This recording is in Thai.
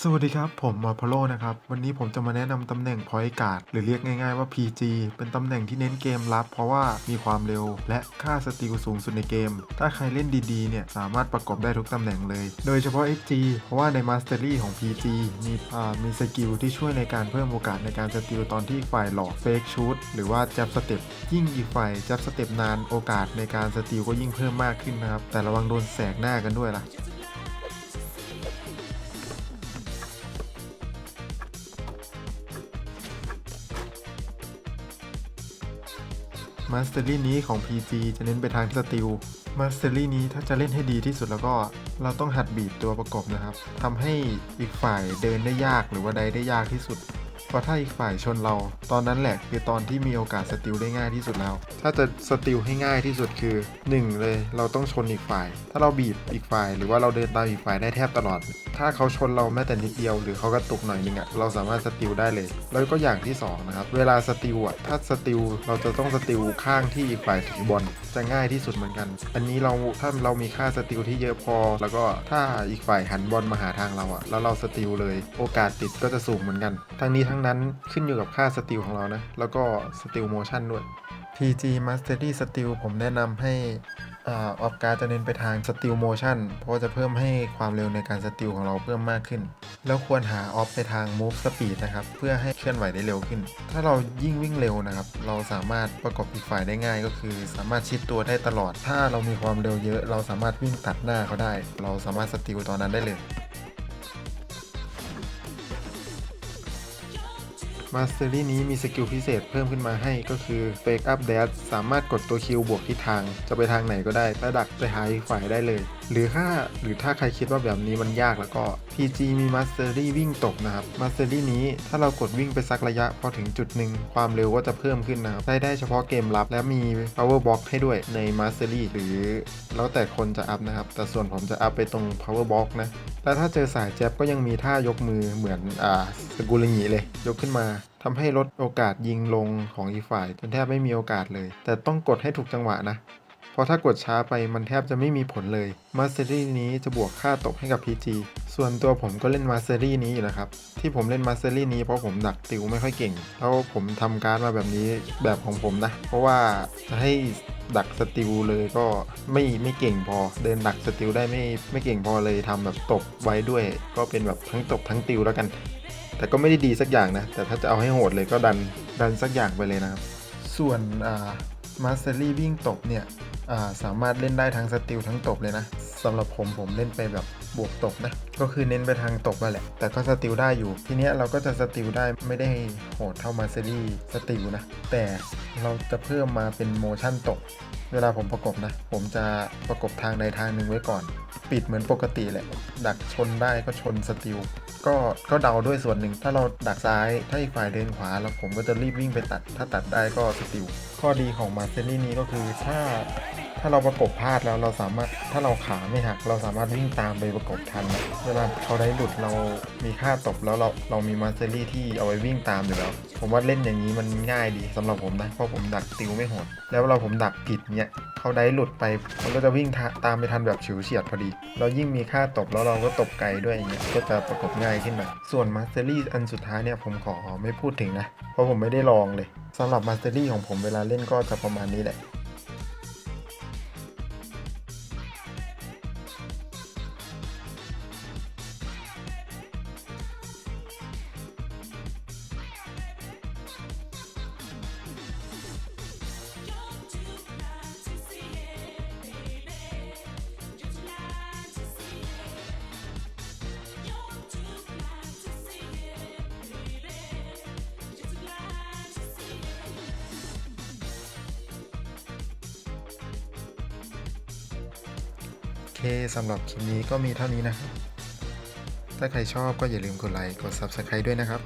สวัสดีครับ ผมมาพโลนะครับ วันนี้ผมจะมาแนะนำตำแหน่ง Point Guard หรือเรียกง่ายๆว่า PG เป็นตำแหน่งที่เน้นเกมรับ เพราะว่ามีความเร็ว และค่าสติลสูงสุดในเกม ถ้าใครเล่นดีๆเนี่ยสามารถประกอบได้ทุกตำแหน่งเลย โดยเฉพาะ XG เพราะว่าใน Mastery ของ PG มีอ่ามีสกิลที่ช่วยในการเพิ่มโอกาสในการสติลตอนที่อีกฝ่ายหลอกเฟกชูตหรือว่าจับสเต็ปยิ่งอีกฝ่ายจับสเต็ปนานโอกาสในการสติลก็ยิ่งเพิ่มมากขึ้นนะครับแต่ระวังโดนแสกหน้ากันด้วยล่ะ มาสเตอรี่นี้ของ PG จะเน้นไปทางสติลมาสเตอรี่นี้ถ้าจะเล่นให้ดีที่สุดแล้วก็เราต้องหัดบีบตัวประกบนะครับทำให้อีกฝ่ายเดินได้ยากหรือว่าใดได้ยากที่สุด เพราะถ้าอีกฝ่ายชนเรา ตอนนั้นแหละคือตอนที่มีโอกาสสติลได้ง่ายที่สุดแล้ว ถ้าจะสติลให้ง่ายที่สุดคือ 1 เลยเราต้องชนอีกฝ่าย ถ้าเราบีบอีกฝ่าย หรือว่าเราเดินตามอีกฝ่ายได้แทบตลอด ถ้าเขาชนเราแม้แต่นิดเดียว หรือเขากระตุกหน่อยนึงอะเราสามารถสติลได้เลย แล้วก็อย่างที่สองนะครับเวลาสติลอะถ้าสติลเราจะต้องสติลข้างที่อีกฝ่ายถือบอลจะง่ายที่สุดเหมือนกัน อันนี้เราถ้าเรามีค่าสติลที่เยอะพอ แล้วก็ถ้าอีกฝ่ายหันบอลมาหาทางเราอะแล้วเราสติลเลย โอกาสติดก็จะสูงเหมือนกัน ทั้งนี้ทั้งนั้นขึ้นอยู่กับค่าสติลของเรานะ แล้วก็สติลโมชั่นด้วย PG Mastery Steel ผมแนะนำให้อาออฟการจะเน้นไปทาง Steel Motion เพราะว่าจะเพิ่มให้ความเร็วในการสติลของเราเพิ่มมากขึ้น แล้วควรหาออฟไปทาง Move Speed นะครับ เพื่อให้เคลื่อนไหวได้เร็วขึ้น ถ้าเรายิ่งวิ่งเร็วนะครับ เราสามารถประกอบอีกฝ่ายได้ง่าย ก็คือสามารถชิดตัวได้ตลอด ถ้าเรามีความเร็วเยอะ เราสามารถวิ่งตัดหน้าเขาได้ เราสามารถสติลตอนนั้นได้เลย มาสเตอรี่นี้มีสกิลพิเศษเพิ่มขึ้นมาให้ก็คือ Fake Up Dash สามารถกดตัวคิวบวกทิศทาง จะไปทางไหนก็ได้ถ้าดักไปหาอีกฝ่ายได้เลย หรือถ้าหรือถ้าใครคิดว่าแบบนี้มันยากแล้วก็ PG มีมาสเตอรี่วิ่งตกนะครับมาสเตอรี่นี้ถ้าเรากดวิ่งไปสักระยะพอถึงจุดหนึ่งความเร็วก็จะเพิ่มขึ้นนะครับได้ได้เฉพาะเกมรับ และมี power box ให้ด้วยในมาสเตอรี่หรือแล้วแต่คนจะอัพนะครับ แต่ส่วนผมจะอัพไปตรง power box นะ แล้วถ้าเจอสายแจ็บก็ยังมีท่ายกมือเหมือนอ่าสกุลงีเลย ยกขึ้นมาทำให้ลดโอกาสยิงลงของอีกฝ่ายจนแทบไม่มีโอกาสเลย แต่ต้องกดให้ถูกจังหวะนะ เพราะถ้ากดช้าไปมันแทบจะไม่มีผลเลยมาสเตอรี่นี้จะบวกค่าตกให้กับ PG ส่วนตัวผมก็เล่นมาสเตอรี่นี้อยู่แล้วครับ ที่ผมเล่นมาสเตอรี่นี้เพราะผมดักติวไม่ค่อยเก่ง แล้วผมทำการดมาแบบนี้แบบของผมนะ เพราะว่าจะให้ดักสติลเลยก็ไม่ไม่เก่งพอ เดินดักสติลได้ไม่ไม่เก่งพอเลยทำแบบตบไว้ด้วย ก็เป็นแบบทั้งตบทั้งติวแล้วกัน แต่ก็ไม่ได้ดีสักอย่างนะ แต่ถ้าจะเอาให้โหดเลยก็ดันดันสักอย่างไปเลยนะครับ ส่วนอ่ามาสเตอรี่วิ่งตบเนี่ย สามารถเล่นได้ทั้งสติลทั้งตบเลยนะสำหรับผมผมเล่นไปแบบบวกตบนะ ก็คือเน้นไปทางตบมาแหละ แต่ก็สติลได้อยู่ ทีเนี้ยเราก็จะสติลได้ไม่ได้โหดเท่ามาเตอรี่สติลนะ แต่เราจะเพิ่มมาเป็นโมชั่นตบเวลาผมประกบนะ ผมจะประกบทางใดทางหนึ่งไว้ก่อน ปิดเหมือนปกติแหละ ดักชนได้ก็ชนสติลก็ก็เดาด้วยส่วนหนึ่ง ถ้าเราดักซ้าย ถ้าอีกฝ่ายเดินขวา แล้วผมก็จะรีบวิ่งไปตัด ถ้าตัดได้ก็สติลข้อดีของมาเซนี่นี้ก็คือถ้า ถ้าเราประกบพลาดแล้วเราสามารถถ้าเราขาไม่หัก เราสามารถวิ่งตามไปประกบทันนะเวลาเขาได้หลุดเรามีค่าตบแล้วเราเรามีมาสเตอรี่ที่เอาไว้วิ่งตามอยู่แล้ว ผมว่าเล่นอย่างนี้มันง่ายดีสำหรับผมนะเพราะผมดักติวไม่โหดแล้วเราผมดักผิดเนี่ยเขาได้หลุดไปมันก็จะวิ่งตามไปทันแบบฉิวเฉียดพอดี เรายิ่งมีค่าตบแล้วเราก็ตบไกลด้วยอย่างเงี้ยก็จะประกบง่ายขึ้นหน่อยส่วนมาสเตอรี่อันสุดท้ายเนี่ยผมขอไม่พูดถึงนะเพราะผมไม่ได้ลองเลยสำหรับมาสเตอรี่ของผมเวลาเล่นก็จะประมาณนี้แหละ สำหรับคลิปนี้ก็มีเท่านี้นะครับ ถ้าใครชอบก็อย่าลืมกดไลค์ กด Subscribe ด้วยนะครับ